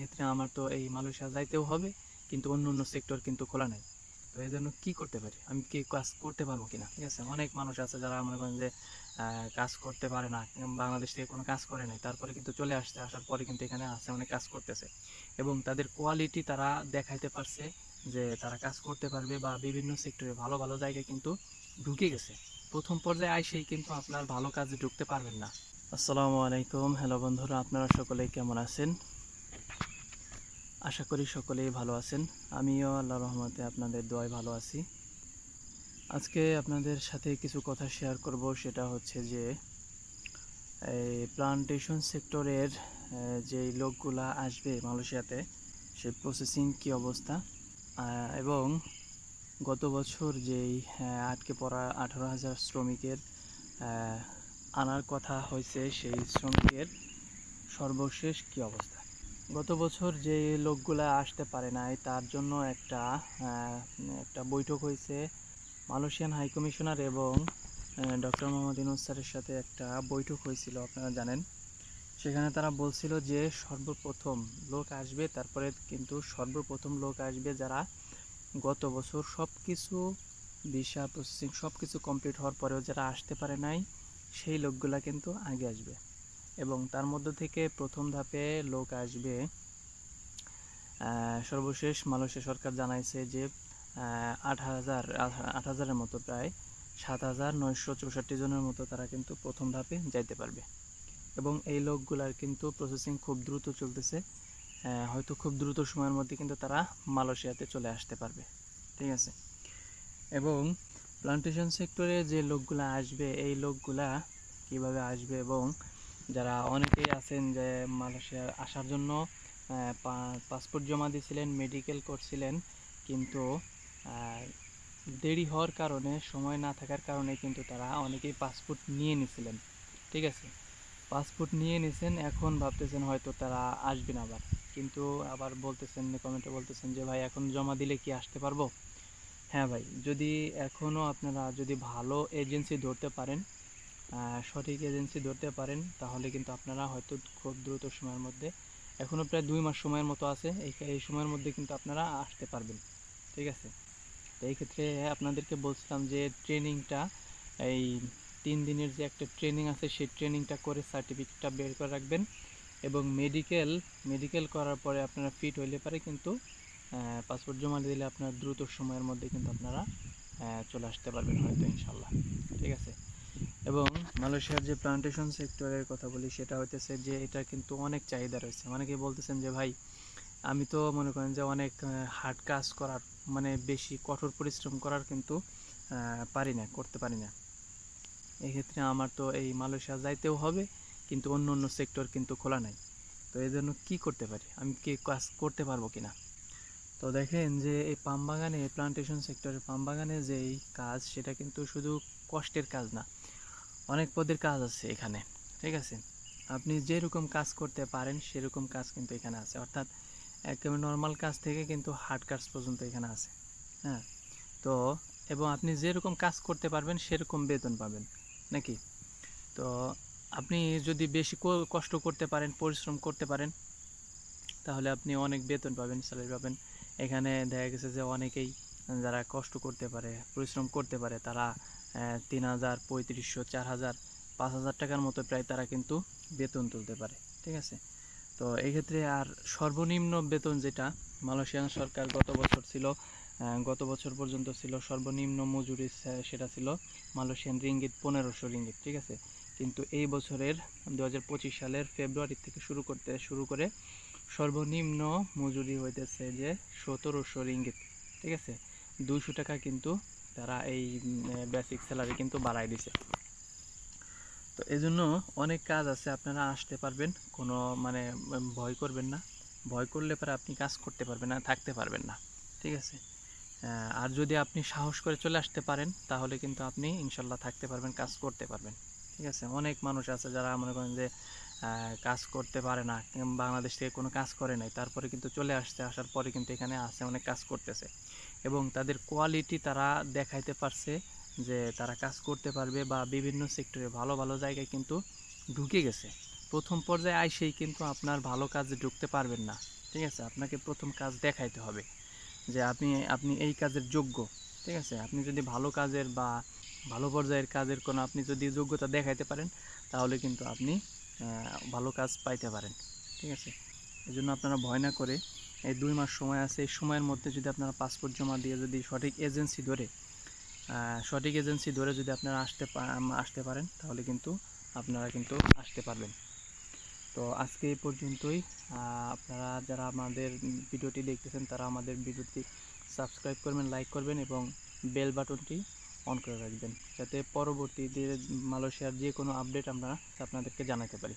ক্ষেত্রে আমার তো এই মালয়েশিয়া যাইতেও হবে, কিন্তু অন্য অন্য সেক্টর কিন্তু খোলা নাই। তো এই জন্য কী করতে পারি? আমি কি কাজ করতে পারব কিনা? ঠিক আছে, অনেক মানুষ আছে যারা মনে করেন যে কাজ করতে পারে না বাংলাদেশ থেকে কোনো কাজ করে নাই, তারপরে কিন্তু চলে আসছে, আসার পরে কিন্তু এখানে আসে অনেক কাজ করতেছে। এবং তাদের কোয়ালিটি তারা দেখাইতে পারছে যে, তারা কাজ করতে পারবে বা বিভিন্ন সেক্টরে ভালো ভালো জায়গায় কিন্তু ঢুকে গেছে। প্রথম পর্যায়ে আইসেই কিন্তু আপনার ভালো কাজে ঢুকতে পারবেন না। আসসালামু আলাইকুম। হ্যালো বন্ধুরা, আপনারা সকলেই কেমন আছেন? আশা করি সকলেই ভালো আছেন। আমিও আল্লাহ রহমতে আপনাদের দোয়ায় ভালো আছি। আজকে আপনাদের সাথে কিছু কথা শেয়ার করব, সেটা হচ্ছে যে, এই প্লান্টেশন সেক্টরের যে লোকগুলা আসবে মালয়েশিয়াতে, সেই প্রসেসিং কি অবস্থা? এবং গত বছর যেই আটকে পড়া আঠারো হাজার শ্রমিকের আনার কথা হয়েছে, সেই শ্রমিকের সর্বশেষ কি অবস্থা? গত বছর যে লোকগুলা আসতে পারে নাই, তার জন্য একটা একটা বৈঠক হয়েছে। মালয়েশিয়ান হাই কমিশনার এবং ডক্টর মোহাম্মদ ইউনুস স্যারের সাথে একটা বৈঠক হয়েছিল, আপনারা জানেন। সেখানে তারা বলছিল যে, সর্বপ্রথম লোক আসবে, তারপরে কিন্তু সর্বপ্রথম লোক আসবে যারা গত বছর সব কিছু ভিসা প্রসেসিং সব কিছু কমপ্লিট হওয়ার পরেও যারা আসতে পারে নাই, সেই লোকগুলা কিন্তু আগে আসবে। এবং তার মধ্য থেকে প্রথম ধাপে লোক আসবে। সর্বশেষ মালয়েশিয়া সরকার জানাইছে যে আট হাজার, আট হাজারের মতো প্রায় সাত হাজার নয়শো চৌষট্টি জনের মতো তারা কিন্তু প্রথম ধাপে যাইতে পারবে। এবং এই লোকগুলার কিন্তু প্রসেসিং খুব দ্রুত চলতেছে। হয়তো খুব দ্রুত সময়ের মধ্যে কিন্তু তারা মালয়েশিয়াতে চলে আসতে পারবে। ঠিক আছে? এবং প্লান্টেশন সেক্টরে যে লোকগুলা আসবে, এই লোকগুলা কীভাবে আসবে এবং যারা অনেকেই আছেন যে মালয়েশিয়া আসার জন্য পাসপোর্ট জমা দিয়েছিলেন মেডিকেল করছিলেন, কিন্তু দেরি হওয়ার কারণে, সময় না থাকার কারণে কিন্তু তারা অনেকেই পাসপোর্ট নিয়ে নিছিলেন। ঠিক আছে? পাসপোর্ট নিয়ে নিছেন, এখন ভাবতেছেন হয়তো তারা আসবেন আবার। কিন্তু আবার বলতেছেন কমেন্টে বলতেছেন যে, ভাই, এখন জমা দিলে কি আসতে পারব? হ্যাঁ ভাই, যদি এখনও আপনারা যদি ভালো এজেন্সি ধরতে পারেন সঠিক এজেন্সি ধরতে পারেন, তাহলে কিন্তু আপনারা হয়তো খুব দ্রুত সময়ের মধ্যে এখনও প্রায় দুই মাস সময়ের মতো আছে, এই সময়ের মধ্যে কিন্তু আপনারা আসতে পারবেন, ঠিক আছে? তো এই ক্ষেত্রে আপনাদেরকে বলছিলাম যে ট্রেনিংটা, এই তিন দিনের যে একটা ট্রেনিং আছে, সেই ট্রেনিংটা করে সার্টিফিকেটটা বের করে রাখবেন এবং মেডিকেল মেডিকেল করার পরে আপনারা ফিট হইলে পারে কিন্তু পাসপোর্ট জমা দিলে আপনার দ্রুত সময়ের মধ্যে কিন্তু আপনারা চলে আসতে পারবেন হয়তো ইনশাল্লাহ এবং মালয়েশিয়ার যে প্লান্টেশন সেক্টরের কথা বলি, সেটা হইতেছে যে এটা কিন্তু অনেক চাহিদা রয়েছে। অনেকেই বলতেছেন যে, ভাই, আমি তো মনে করেন যে অনেক হার্ড কাজ করার মানে বেশি কঠোর পরিশ্রম করার কিন্তু পারি না, করতে পারি না। এক্ষেত্রে আমার তো এই মালয়েশিয়া যাইতেও হবে, কিন্তু অন্য অন্য সেক্টর কিন্তু খোলা নাই। তো এই জন্য কী করতে পারি? আমি কি কাজ করতে পারব কিনা? তো দেখেন যে, এই পাম বাগানে প্লান্টেশন সেক্টরে পাম বাগানে যে কাজ, সেটা কিন্তু শুধু কষ্টের কাজ না। অনেক পদের কাজ আছে এখানে, ঠিক আছে? আপনি যেরকম কাজ করতে পারেন, সেরকম কাজ কিন্তু এখানে আছে। অর্থাৎ একেবারে নর্মাল কাজ থেকে কিন্তু হার্ড কাজ পর্যন্ত এখানে আছে হ্যাঁ? তো, এবং আপনি যেরকম কাজ করতে পারবেন, সেরকম বেতন পাবেন, নাকি? তো, আপনি যদি বেশি কষ্ট করতে পারেন, পরিশ্রম করতে পারেন, তাহলে আপনি অনেক বেতন পাবেন স্যালারি পাবেন। এখানে দেখা গেছে যে অনেকেই যারা কষ্ট করতে পারে, পরিশ্রম করতে পারে, তারা তিন হাজার, পঁয়ত্রিশশো, চার হাজার, পাঁচ হাজার টাকার মতো প্রায় তারা কিন্তু বেতন তুলতে পারে, ঠিক আছে? তো এক্ষেত্রে আর সর্বনিম্ন বেতন যেটা মালয়েশিয়ান সরকার গত বছর ছিল গত বছর পর্যন্ত ছিল সর্বনিম্ন মজুরি সেটা ছিল মালয়েশিয়ান রিঙ্গিত পনেরোশো রিঙ্গিত, ঠিক আছে? কিন্তু এই বছরের দু হাজার পঁচিশ সালের ফেব্রুয়ারি থেকে শুরু করতে, শুরু করে সর্বনিম্ন মজুরি হইতেছে যে সতেরোশো রিঙ্গিত, ঠিক আছে? দুইশো টাকা কিন্তু তারা এই বেসিক স্যালারি কিন্তু বাড়াই দিছে। তো এই জন্য অনেক কাজ আছে, আপনারা আসতে পারবেন, কোনো মানে ভয় করবেন না। ভয় করলে পরে আপনি কাজ করতে পারবেন না, থাকতে পারবেন না। ঠিক আছে? আর যদি আপনি সাহস করে চলে আসতে পারেন, তাহলে কিন্তু আপনি ইনশাল্লাহ থাকতে পারবেন, কাজ করতে পারবেন। ঠিক আছে? অনেক মানুষ আছে যারা মনে করেন যে কাজ করতে পারে না, বাংলাদেশ থেকে কোনো কাজ করে নাই, তারপরে কিন্তু চলে আসছে, আসার পরে কিন্তু এখানে আসে, অনেক কাজ করতেছে। এবং তাদের কোয়ালিটি তারা দেখাইতে পারছে যে তারা কাজ করতে পারবে বা বিভিন্ন সেক্টরে ভালো ভালো জায়গায় কিন্তু ঢুকে গেছে। প্রথম পর্যায়ে আইসেই কিন্তু আপনার ভালো কাজে ঢুকতে পারবেন না। ঠিক আছে? আপনাকে প্রথম কাজ দেখাইতে হবে যে আপনি আপনি এই কাজের যোগ্য। ঠিক আছে? আপনি যদি ভালো কাজের বা ভালো পর্যায়ের কাজের কোনো আপনি যদি যোগ্যতা দেখাইতে পারেন, তাহলে কিন্তু আপনি ভালো কাজ পাইতে পারেন। ঠিক আছে? এই জন্য আপনারা ভয় না করে এই দুই মাস সময় আছে। এই সময়ের মধ্যে যদি আপনারা পাসপোর্ট জমা দিয়ে যদি সঠিক এজেন্সি ধরে সঠিক এজেন্সি ধরে যদি আপনারা আসতে আসতে পারেন, তাহলে কিন্তু আপনারা কিন্তু আসতে পারবেন। তো আজকে এই পর্যন্তই। আপনারা যারা আমাদের ভিডিওটি দেখতেছেন, তারা আমাদের ভিডিওটি সাবস্ক্রাইব করবেন লাইক করবেন এবং বেল বাটনটি অন করে রাখবেন। যাতে পরবর্তীতে মালয়েশিয়ার যে কোনো আপডেট আমরা আপনাদেরকে জানাতে পারি।